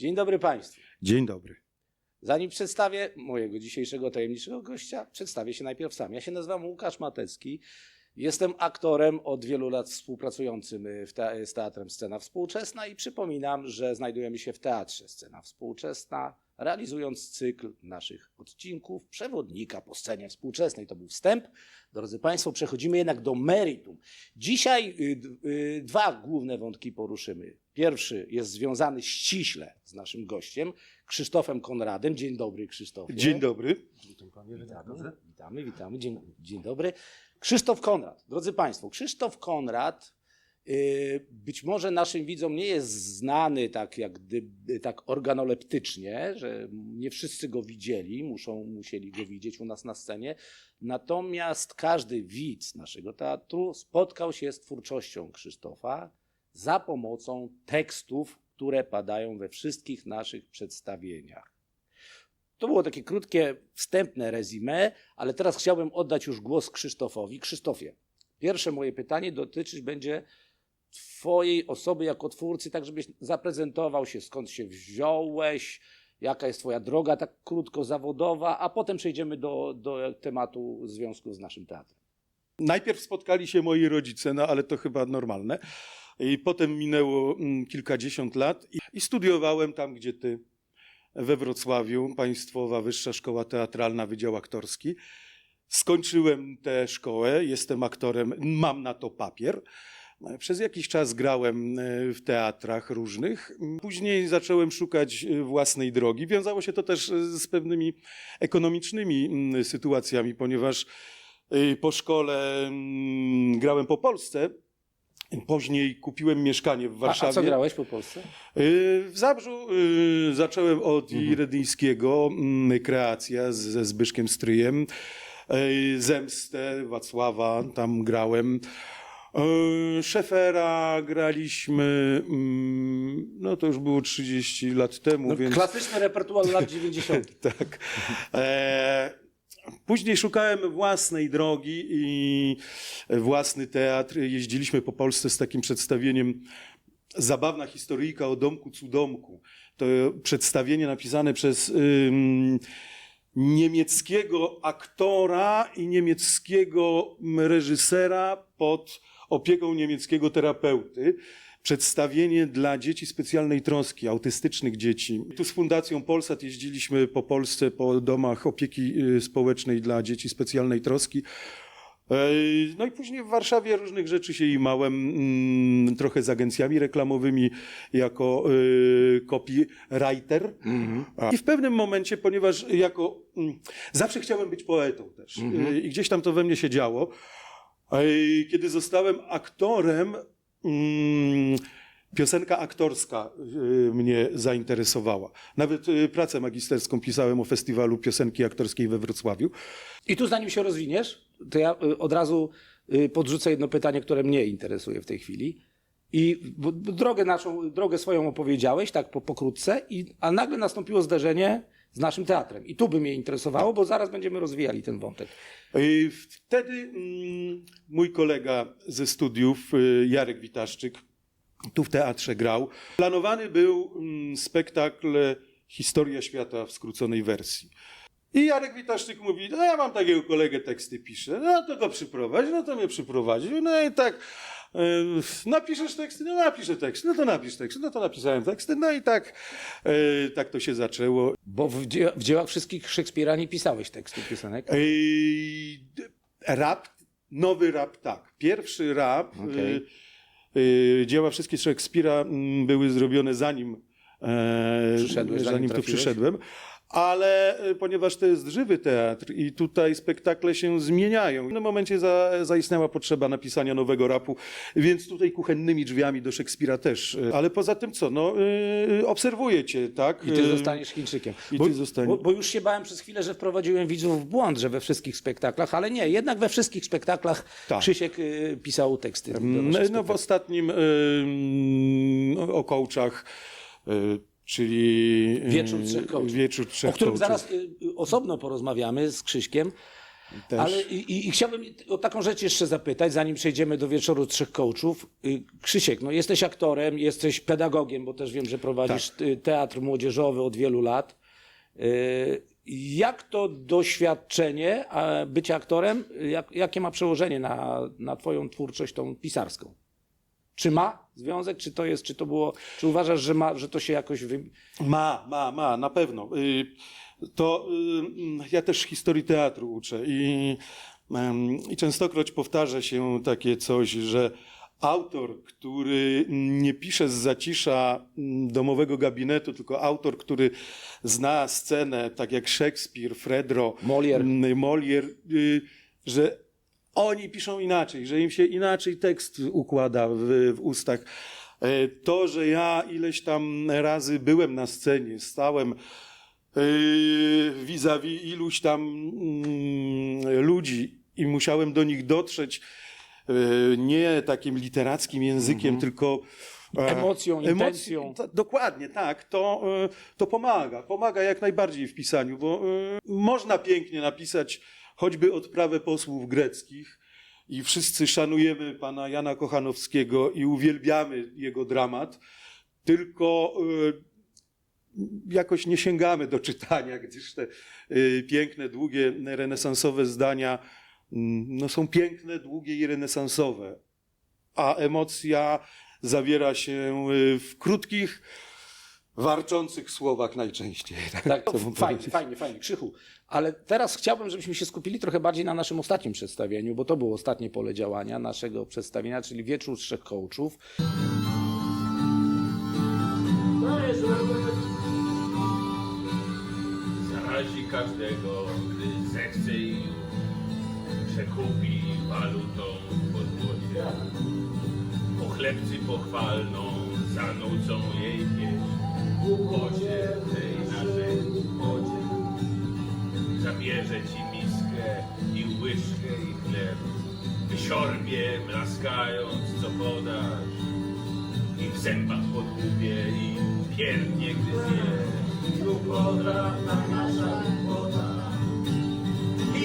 Dzień dobry Państwu. Dzień dobry. Zanim przedstawię mojego dzisiejszego tajemniczego gościa, przedstawię się najpierw sam. Ja się nazywam Łukasz Matecki. Jestem aktorem od wielu lat współpracującym w te, z Teatrem Scena Współczesna i przypominam, że znajdujemy się w Teatrze Scena Współczesna, realizując cykl naszych odcinków Przewodnika po scenie współczesnej. To był wstęp. Drodzy Państwo, przechodzimy jednak do meritum. Dzisiaj y, y, dwa główne wątki poruszymy. Pierwszy jest związany ściśle z naszym gościem, Krzysztofem Konradem. Dzień dobry, Krzysztofie. Dzień dobry. Witamy, witamy, witamy. Dzień, dzień dobry. Krzysztof Konrad. Drodzy Państwo, Krzysztof Konrad być może naszym widzom nie jest znany tak jak gdyby, tak organoleptycznie, że nie wszyscy go widzieli, muszą, musieli go widzieć u nas na scenie. Natomiast każdy widz naszego teatru spotkał się z twórczością Krzysztofa za pomocą tekstów, które padają we wszystkich naszych przedstawieniach. To było takie krótkie, wstępne rezime, ale teraz chciałbym oddać już głos Krzysztofowi. Krzysztofie, pierwsze moje pytanie dotyczyć będzie Twojej osoby jako twórcy, tak żebyś zaprezentował się, skąd się wziąłeś, jaka jest Twoja droga, tak krótko zawodowa, a potem przejdziemy do, do tematu związku z naszym teatrem. Najpierw spotkali się moi rodzice, no ale to chyba normalne. I potem minęło mm, kilkadziesiąt lat i, i studiowałem tam, gdzie ty, we Wrocławiu, Państwowa Wyższa Szkoła Teatralna, Wydział Aktorski. Skończyłem tę szkołę, jestem aktorem, mam na to papier. Przez jakiś czas grałem e, w teatrach różnych. Później zacząłem szukać e, własnej drogi. Wiązało się to też e, z pewnymi ekonomicznymi mm, sytuacjami, ponieważ e, po szkole mm, grałem po Polsce. Później kupiłem mieszkanie w A, Warszawie. a co grałeś po Polsce? W Zabrzu zacząłem od Iredyńskiego, mm, kreacja ze Zbyszkiem Stryjem, Zemstę Wacława, tam grałem. Y, Szefera graliśmy, mm, no to już było 30 lat temu, No, więc... Klasyczny repertuar lat 90. Tak. E, Później szukałem własnej drogi i własny teatr. Jeździliśmy po Polsce z takim przedstawieniem Zabawna historyjka o domku cudomku. To przedstawienie napisane przez ym, niemieckiego aktora i niemieckiego reżysera pod opieką niemieckiego terapeuty. Przedstawienie dla dzieci specjalnej troski, autystycznych dzieci. Tu z Fundacją Polsat jeździliśmy po Polsce, po domach opieki y, społecznej dla dzieci specjalnej troski. Ej, No i później w Warszawie różnych rzeczy się imałem, mm, trochę z agencjami reklamowymi jako y, copywriter. A- I w pewnym momencie, ponieważ jako mm, zawsze chciałem być poetą też y, i gdzieś tam to we mnie się działo, kiedy zostałem aktorem, mm, piosenka aktorska y, mnie zainteresowała. Nawet y, pracę magisterską pisałem o festiwalu piosenki aktorskiej we Wrocławiu. I tu zanim się rozwiniesz, to ja y, od razu podrzucę jedno pytanie, które mnie interesuje w tej chwili. I drogę naszą, drogę swoją opowiedziałeś, tak po, pokrótce, i, a nagle nastąpiło zderzenie z naszym teatrem. I tu by mnie interesowało, bo zaraz będziemy rozwijali ten wątek. Wtedy mm, mój kolega ze studiów, y, Jarek Witaszczyk, tu w teatrze grał. Planowany był mm, spektakl Historia świata w skróconej wersji. I Jarek Witaszczyk mówi, no ja mam takiego kolegę, teksty piszę, no to go przyprowadź, no to mnie przyprowadził, no i tak, napiszesz teksty, no napiszę teksty, no to napisz teksty, no to napisałem teksty, no i tak, y, tak to się zaczęło. Bo w, dzie- w dziełach wszystkich Szekspira nie pisałeś tekstu piosenek. Ej, Rap, nowy rap, tak. Pierwszy rap, Okej. y, y, dzieła wszystkie Szekspira mm, były zrobione zanim, e, zanim zanim tu przyszedłem. Ale y, ponieważ to jest żywy teatr i tutaj spektakle się zmieniają, w pewnym momencie za, zaistniała potrzeba napisania nowego rapu, więc tutaj kuchennymi drzwiami do Szekspira też. Y, Ale poza tym co, no, y, obserwuję cię, tak? I ty zostaniesz Chińczykiem. i bo, ty zostaniesz. Bo, bo już się bałem przez chwilę, że wprowadziłem widzów w błąd, że we wszystkich spektaklach, ale nie, jednak we wszystkich spektaklach Tak. Krzysiek y, pisał teksty. No, no w ostatnim y, o coachach, y, czyli y, Wieczór trzech coachów. Wieczór trzech o którym zaraz y, y, osobno porozmawiamy z Krzyśkiem. Też. Ale i, i, chciałbym o taką rzecz jeszcze zapytać, zanim przejdziemy do wieczoru trzech coachów. Y, Krzysiek, no jesteś aktorem, jesteś pedagogiem, bo też wiem, że prowadzisz Tak. y, teatr młodzieżowy od wielu lat. Y, Jak to doświadczenie bycia aktorem, jak, jakie ma przełożenie na, na twoją twórczość tą pisarską? Czy ma związek, czy to jest, czy to było, czy uważasz, że ma, że to się jakoś wy... Ma, ma, ma, na pewno. Y, To y, ja też historii teatru uczę i, i częstokroć powtarza się takie coś, że autor, który nie pisze z zacisza mm, domowego gabinetu, tylko autor, który zna scenę, tak jak Szekspir, Fredro, Molière. mm, Molière, y, że oni piszą inaczej, że im się inaczej tekst układa w, w ustach. E, To, że ja ileś tam razy byłem na scenie, stałem yy, vis-a-vis iluś tam mm, ludzi i musiałem do nich dotrzeć yy, nie takim literackim językiem, tylko e, Emocją, intencją. Tak, to choćby odprawę posłów greckich. I wszyscy szanujemy pana Jana Kochanowskiego i uwielbiamy jego dramat, tylko e, jakoś nie sięgamy do czytania, gdyż te e, piękne, długie, renesansowe zdania mm, no, są piękne, długie i renesansowe, a emocja zawiera się e, w krótkich, bym fajnie, powiedział. fajnie, fajnie. Krzychu. Ale teraz chciałbym, żebyśmy się skupili trochę bardziej na naszym ostatnim przedstawieniu, bo to było ostatnie pole działania naszego przedstawienia, czyli Wieczór Trzech Coachów. Zarazi każdego, gdy zechce i przekupi walutą po złocie. Pochlebcy pochwalną zanucą jej pieśń. Tej naszej głupocie. Zabierze ci miskę i łyżkę i chleb. Wysiorbie, mlaskając, co podasz. I w zębach podłubie i pierdnie, gdy zje. Głupota, ta nasza głupota.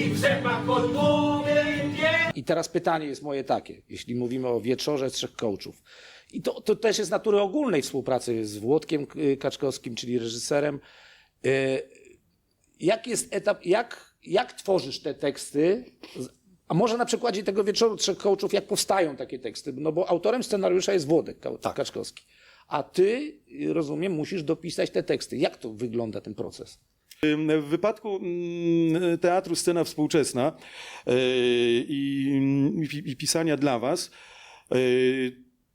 I w zębach podłubie i pierdnie. I teraz pytanie jest moje takie, jeśli mówimy o Wieczorze Trzech Coachów. I to, to też jest natury ogólnej współpracy z Włodkiem y, Kaczkowskim, czyli reżyserem. Y, Jak jest etap, jak, jak tworzysz te teksty? A może na przykładzie tego Wieczoru Trzech Coachów, jak powstają takie teksty? No bo autorem scenariusza jest Włodek Tak. Kaczkowski. A ty, y, rozumiem, musisz dopisać te teksty. Jak to wygląda ten proces? W wypadku mm, teatru Scena Współczesna e, i, i, pisania dla Was,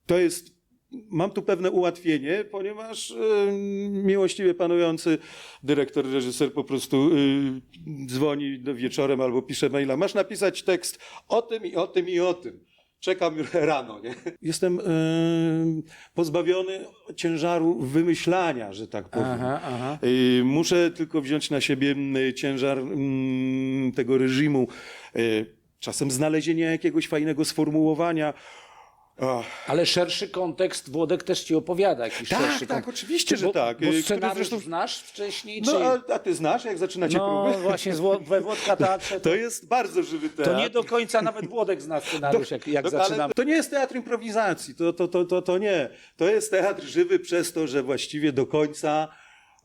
to jest. Mam tu pewne ułatwienie, ponieważ e, miłościwie panujący dyrektor, reżyser po prostu e, dzwoni do wieczorem albo pisze maila. Masz napisać tekst o tym i o tym i o tym. Czekam rano. Nie? Jestem e, pozbawiony ciężaru wymyślania, że tak powiem. aha. Y, Muszę tylko wziąć na siebie ciężar tego reżimu, czasem znalezienia jakiegoś fajnego sformułowania. Ale szerszy kontekst Włodek też ci opowiada. Jakiś Tak, szerszy tak, kontekst. oczywiście, że bo, tak. Bo scenariusz zresztą- znasz wcześniej, No, czy... a, a ty znasz, jak zaczynacie No próby? właśnie, we Włodka Teatrze to, To jest bardzo żywy teatr. to nie do końca nawet Włodek zna scenariusz, jak, jak No, zaczynamy. To nie jest teatr improwizacji, to, to, to, to, to nie. To jest teatr żywy przez to, że właściwie do końca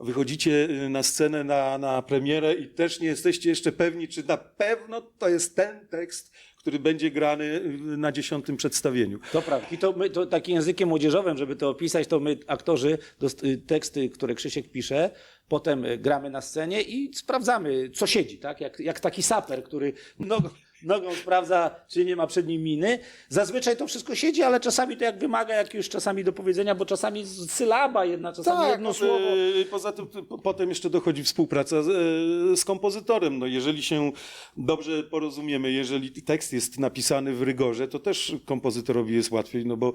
wychodzicie y, na scenę, na, na premierę i też nie jesteście jeszcze pewni, czy na pewno to jest ten tekst, który będzie grany na dziesiątym przedstawieniu. To prawda. I to, my, to takim językiem młodzieżowym, żeby to opisać, to my, aktorzy, y, teksty, które Krzysiek pisze, potem y, gramy na scenie i sprawdzamy, co siedzi, tak? Jak, jak taki saper, który nogą, nogą sprawdza, czy nie ma przed nim miny. Zazwyczaj to wszystko siedzi, ale czasami to jak wymaga jakiegoś czasami do powiedzenia, bo czasami sylaba jedna, czasami jedno no, słowo. y, Poza tym y, po- potem jeszcze dochodzi współpraca z, y, z kompozytorem. No, jeżeli się dobrze porozumiemy, jeżeli tekst jest napisany w rygorze, to też kompozytorowi jest łatwiej, no bo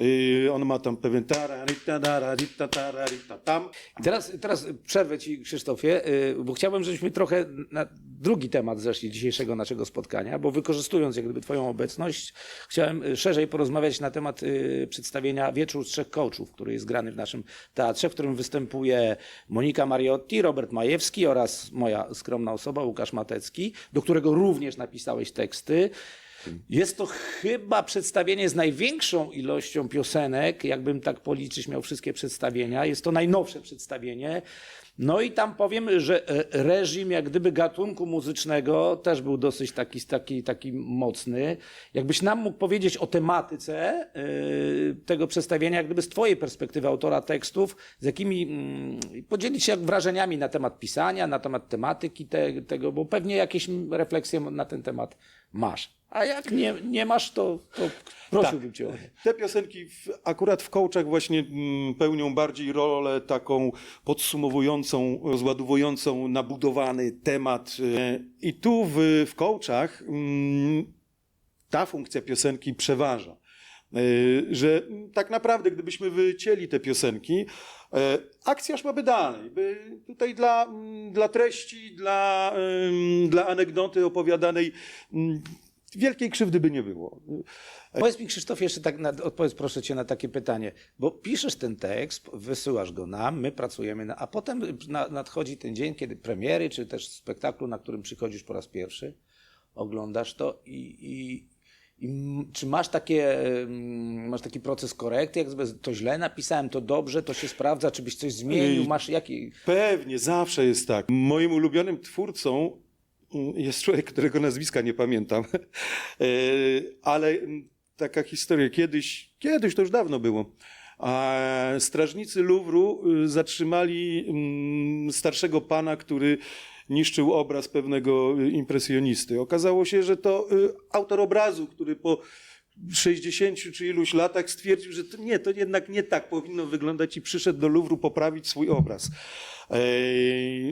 y, on ma tam pewien tararita, tararita, tararita, tam. Teraz, teraz przerwę Ci, Krzysztofie, y, bo chciałbym, żebyśmy trochę na drugi temat zeszli dzisiejszego naszego spotkania, przedstawienia, bo wykorzystując jak gdyby Twoją obecność, chciałem y, szerzej porozmawiać na temat y, przedstawienia Wieczór Trzech Kołczów, który jest grany w naszym teatrze, w którym występuje Monika Mariotti, Robert Majewski oraz moja skromna osoba, Łukasz Matecki, do którego również napisałeś teksty. Jest to chyba przedstawienie z największą ilością piosenek, jakbym tak policzyć miał wszystkie przedstawienia. Jest to najnowsze przedstawienie. No i tam powiem, że e, reżim jak gdyby gatunku muzycznego też był dosyć taki, taki, taki mocny. Jakbyś nam mógł powiedzieć o tematyce e, tego przedstawienia, jak gdyby z twojej perspektywy autora tekstów, z jakimi mm, podzielić się wrażeniami na temat pisania, na temat tematyki te, tego, bo pewnie jakieś refleksje na ten temat masz. A jak nie, nie masz, to, to prosiłbym cię o nie. Te piosenki w, akurat w kołczach właśnie mm, pełnią bardziej rolę taką podsumowującą, rozładowującą nabudowany temat. E, I tu w, w kołczach mm, ta funkcja piosenki przeważa. E, Że tak naprawdę, gdybyśmy wycięli te piosenki, e, akcja szłaby dalej. By tutaj dla, mm, dla treści, dla, dla anegdoty opowiadanej wielkiej krzywdy by nie było. Powiedz mi, Krzysztof, jeszcze tak, na, odpowiedz proszę cię na takie pytanie, bo piszesz ten tekst, wysyłasz go nam, my pracujemy, na, a potem na, nadchodzi ten dzień, kiedy premiery, czy też spektaklu, na którym przychodzisz po raz pierwszy, oglądasz to i, i, i czy masz takie, em, masz taki proces korekty, jak to źle napisałem, to dobrze, to się sprawdza, czy byś coś zmienił, masz jaki... Pewnie, zawsze jest tak. Moim ulubionym twórcą mm, jest człowiek, którego nazwiska nie pamiętam, E, ale taka historia. Kiedyś, kiedyś to już dawno było. Strażnicy Luwru y, zatrzymali mm, starszego pana, który niszczył obraz pewnego y, impresjonisty. Okazało się, że to y, autor obrazu, który po 60 czy iluś latach stwierdził, że to nie, to jednak nie tak powinno wyglądać i przyszedł do Luwru poprawić swój obraz.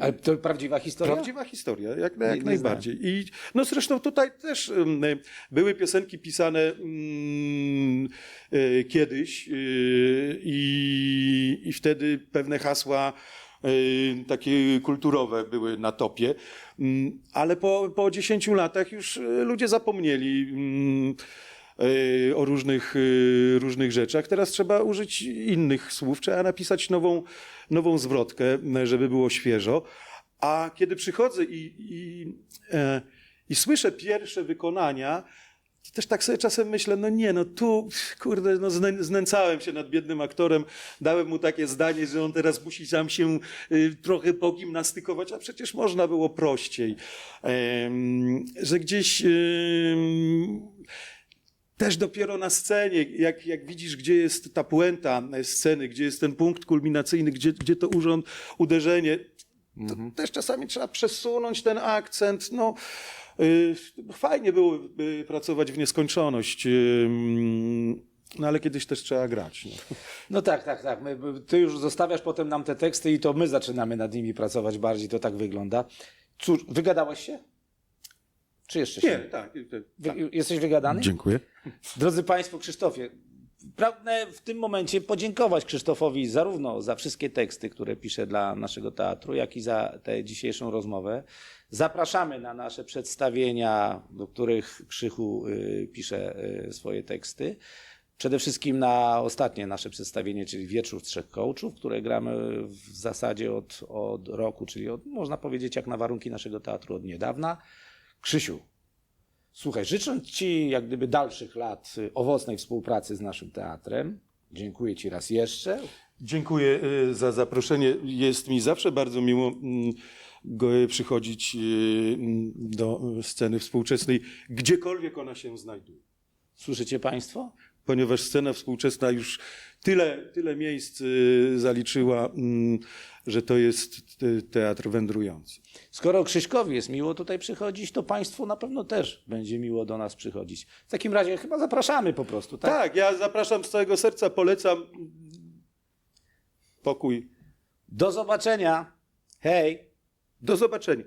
Ale to prawdziwa historia? Prawdziwa historia, jak, jak nie najbardziej. I no zresztą tutaj też um, były piosenki pisane mm, e, kiedyś e, i, i wtedy pewne hasła e, takie kulturowe były na topie, Mm, ale po, po 10 latach już e, ludzie zapomnieli mm, e, o różnych, e, różnych rzeczach. Teraz trzeba użyć innych słów, trzeba napisać nową, nową zwrotkę, żeby było świeżo. A kiedy przychodzę i, i, e, i słyszę pierwsze wykonania, też tak sobie czasem myślę, no nie, no tu, kurde, no znę, znęcałem się nad biednym aktorem, dałem mu takie zdanie, że on teraz musi sam się y, trochę pogimnastykować, a przecież można było prościej. Że gdzieś... też dopiero na scenie, jak, jak widzisz, gdzie jest ta puenta sceny, gdzie jest ten punkt kulminacyjny, gdzie, gdzie to urząd, uderzenie, to też czasami trzeba przesunąć ten akcent. No, y, fajnie było y, pracować w nieskończoność, y, no ale kiedyś też trzeba grać. No. No tak, tak, tak. My- ty już zostawiasz potem nam te teksty i to my zaczynamy nad nimi pracować bardziej, to tak wygląda. Cóż, wygadałeś się? Czy jeszcze się? Nie, tak. y, Wy, Jesteś wygadany? Dziękuję. Drodzy Państwo, Krzysztofie, pragnę w tym momencie podziękować Krzysztofowi zarówno za wszystkie teksty, które pisze dla naszego teatru, jak i za tę dzisiejszą rozmowę. Zapraszamy na nasze przedstawienia, do których Krzychu y, pisze y, swoje teksty. Przede wszystkim na ostatnie nasze przedstawienie, czyli Wieczór Trzech Kołczów, które gramy w zasadzie od, od roku, czyli od, można powiedzieć jak na warunki naszego teatru od niedawna. Krzysiu, Słuchaj, życząc Ci jak gdyby dalszych lat y, owocnej współpracy z naszym teatrem, dziękuję Ci raz jeszcze. Dziękuję y, za zaproszenie. Jest mi zawsze bardzo miło mm, przychodzić y, mm, do sceny współczesnej, gdziekolwiek ona się znajduje. Słyszycie Państwo? Ponieważ scena współczesna już tyle, tyle miejsc y, zaliczyła, mm, że to jest teatr wędrujący. Skoro Krzyśkowi jest miło tutaj przychodzić, to Państwu na pewno też będzie miło do nas przychodzić. W takim razie chyba zapraszamy po prostu, tak? Tak, ja zapraszam z całego serca, polecam pokój. Do zobaczenia. Hej! Do zobaczenia.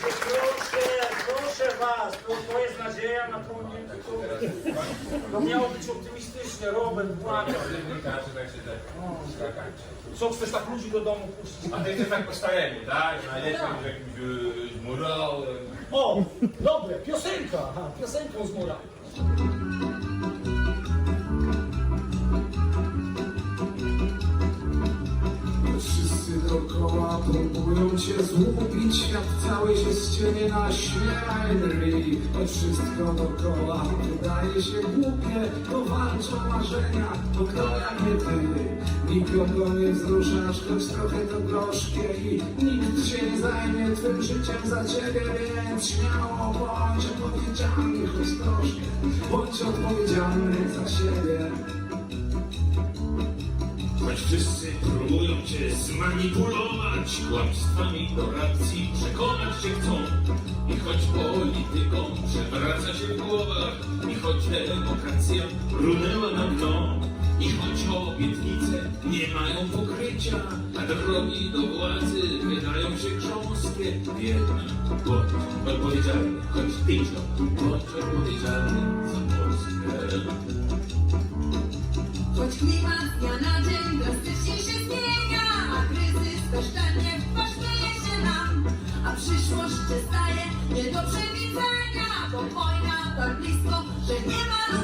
Proszę, proszę Was. to, to jest nadzieja na tronie. To, to miało być optymistycznie, Robert, błagam. Co, chcesz tak ludzi do domu puścić? A ty chcesz tak po staremu, tak? Na jakimś jakimś e, murałem. O, dobre, piosenka, aha, piosenką z mura. Dookoła próbują cię złupić Świat cały się ścienie na śmierć To wszystko dookoła wydaje się głupie To walczą marzenia, bo kto jak nie ty. Nikogo nie wzruszasz, choć trochę to gorzkie I nikt się nie zajmie twym życiem za ciebie Więc śmiało bądź odpowiedzialny, choć troszkę. Bądź odpowiedzialny za siebie Wszyscy próbują cię zmanipulować kłamstwami do racji, przekonać cię chcą. I choć politykom przewraca się w głowach, i choć demokracja runęła na dno, i choć obietnice nie mają pokrycia, a drogi do władzy wydają się grząskie, jednak bądź odpowiedzialny, choć piękno, bądź odpowiedzialny za Polskę. Choć klimat z dnia na dzień drastycznie się zmienia, a kryzys bezczelnie w twarz śmieje się nam, a przyszłość się staje nie do przewidzenia, bo wojna tak blisko, że nie ma lub